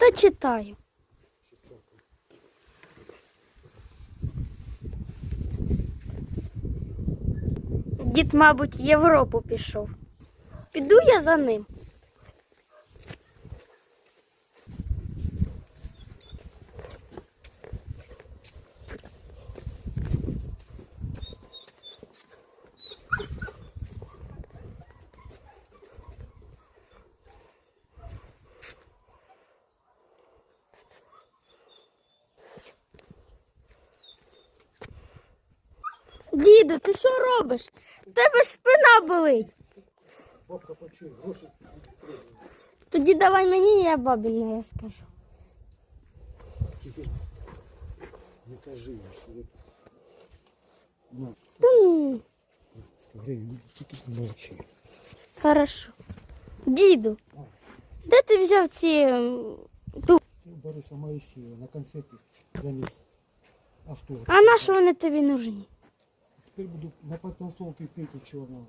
Та читаю. Дід, мабуть, Європу пішов. Піду я за ним. Діду, ти що робиш? Тебе ж спина болить. Бабка почує, гроші. Тоді давай мені, я бабі не розкажу. Тільки не кажи, що ви. На, Та ну, 100 гривень, тільки мовчи. хорошо. Діду, де ти взяв ці м, ту? Ти Бориса Моїсеєва на концерті замість автограф. А на що вони тобі нужні? Тепер буду на підтанцовки пити чорного.